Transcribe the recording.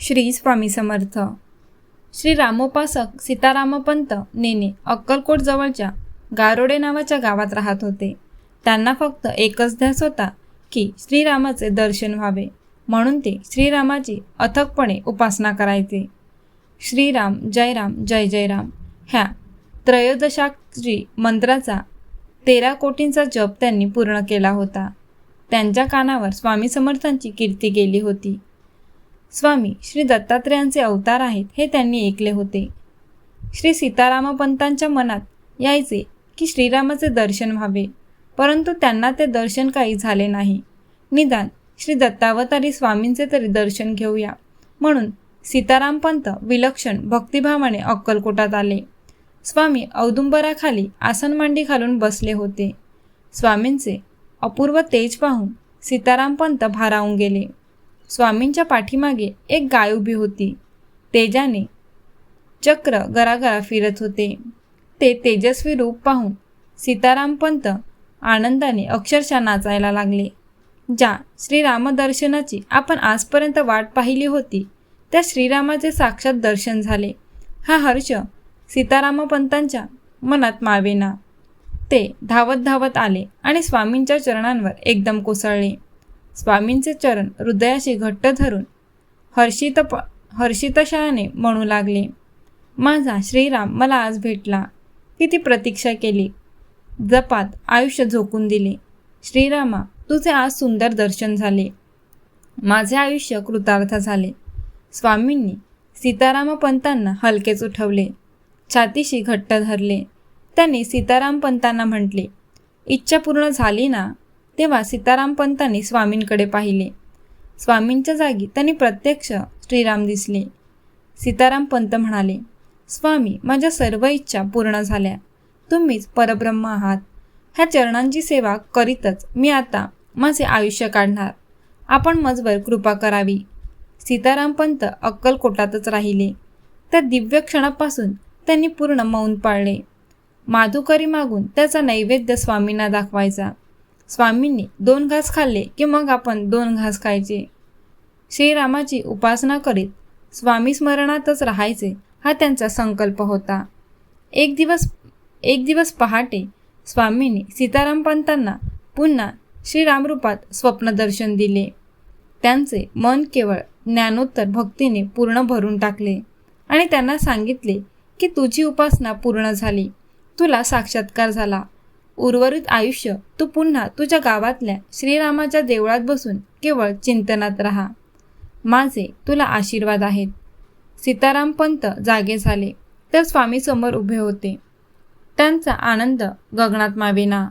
श्री स्वामी समर्थ. श्री रामोपासक सीतारामपंत नेने अक्कलकोटजवळच्या गारोडे नावाच्या गावात राहत होते. त्यांना फक्त एकच ध्यास होता की श्रीरामाचे दर्शन व्हावे म्हणून ते श्रीरामाची अथकपणे उपासना करायचे. श्रीराम जय राम जय जय राम ह्या त्रयोदशाक्षी मंत्राचा तेरा कोटींचा जप त्यांनी पूर्ण केला होता. त्यांच्या कानावर स्वामी समर्थांची कीर्ती गेली होती. स्वामी श्री दत्तात्रेयांचे अवतार आहेत हे त्यांनी ऐकले होते. श्री सीतारामपंतांच्या मनात यायचे की श्रीरामाचे दर्शन व्हावे परंतु त्यांना ते दर्शन काही झाले नाही. निदान श्री दत्तावतारी स्वामींचे तरी दर्शन घेऊया. म्हणून सीतारामपंत विलक्षण भक्तिभावाने अक्कलकोटात आले. स्वामी औदुंबराखाली आसन मांडी घालून बसले होते. स्वामींचे अपूर्व तेज पाहून सीतारामपंत भारावून गेले. स्वामींच्या पाठीमागे एक गाय उभी होती. तेजाने चक्र गरागरा फिरत होते. ते तेजस्वी रूप पाहून सीतारामपंत आनंदाने अक्षरशः नाचायला लागले. ज्या श्रीरामदर्शनाची आपण आजपर्यंत वाट पाहिली होती त्या श्रीरामाचे साक्षात दर्शन झाले. हा हर्ष सीतारामपंतांच्या मनात मावेना. ते धावत धावत आले आणि स्वामींच्या चरणांवर एकदम कोसळले. स्वामींचे चरण हृदयाशी घट्ट धरून हर्षित प हर्षितशयाने म्हणू लागले माझा श्रीराम मला आज भेटला. किती प्रतीक्षा केली. जपात आयुष्य झोकून दिले. श्रीरामा तुझे आज सुंदर दर्शन झाले. माझे आयुष्य कृतार्थ झाले. स्वामींनी सीतारामपंतांना हलकेच उठवले. छातीशी घट्ट धरले. त्यांनी सीतारामपंतांना म्हटले इच्छा पूर्ण झाली ना? तेव्हा सीतारामपंतांनी स्वामींकडे पाहिले. स्वामींच्या जागी त्यांनी प्रत्यक्ष श्रीराम दिसले. सीतारामपंत म्हणाले स्वामी माझ्या सर्व इच्छा पूर्ण झाल्या. तुम्हीच परब्रह्म आहात. ह्या चरणांची सेवा करीतच मी आता माझे आयुष्य काढणार. आपण मजवर कृपा करावी. सीतारामपंत अक्कलकोटातच राहिले. त्या दिव्य क्षणापासून त्यांनी पूर्ण मौन पाळले. माधुकरी मागून त्याचा नैवेद्य स्वामींना दाखवायचा. स्वामींनी दोन घास खाल्ले की मग आपण दोन घास खायचे? श्रीरामाची उपासना करीत स्वामी स्मरणातच राहायचे हा त्यांचा संकल्प होता. एक दिवस एक दिवस पहाटे स्वामींनी सीताराम पंतांना पुन्हा श्रीरामरूपात स्वप्नदर्शन दिले. त्यांचे मन केवळ ज्ञानोत्तर भक्तीने पूर्ण भरून टाकले आणि त्यांना सांगितले की तुझी उपासना पूर्ण झाली. तुला साक्षात्कार झाला. उर्वरित आयुष्य तू पुन्हा तुझ्या गावातल्या श्रीरामाच्या देवळात बसून केवळ चिंतनात राहा. माझे तुला आशीर्वाद आहेत. सीतारामपंत जागे झाले. तर स्वामीसमोर उभे होते. त्यांचा आनंद गगनात मावेना.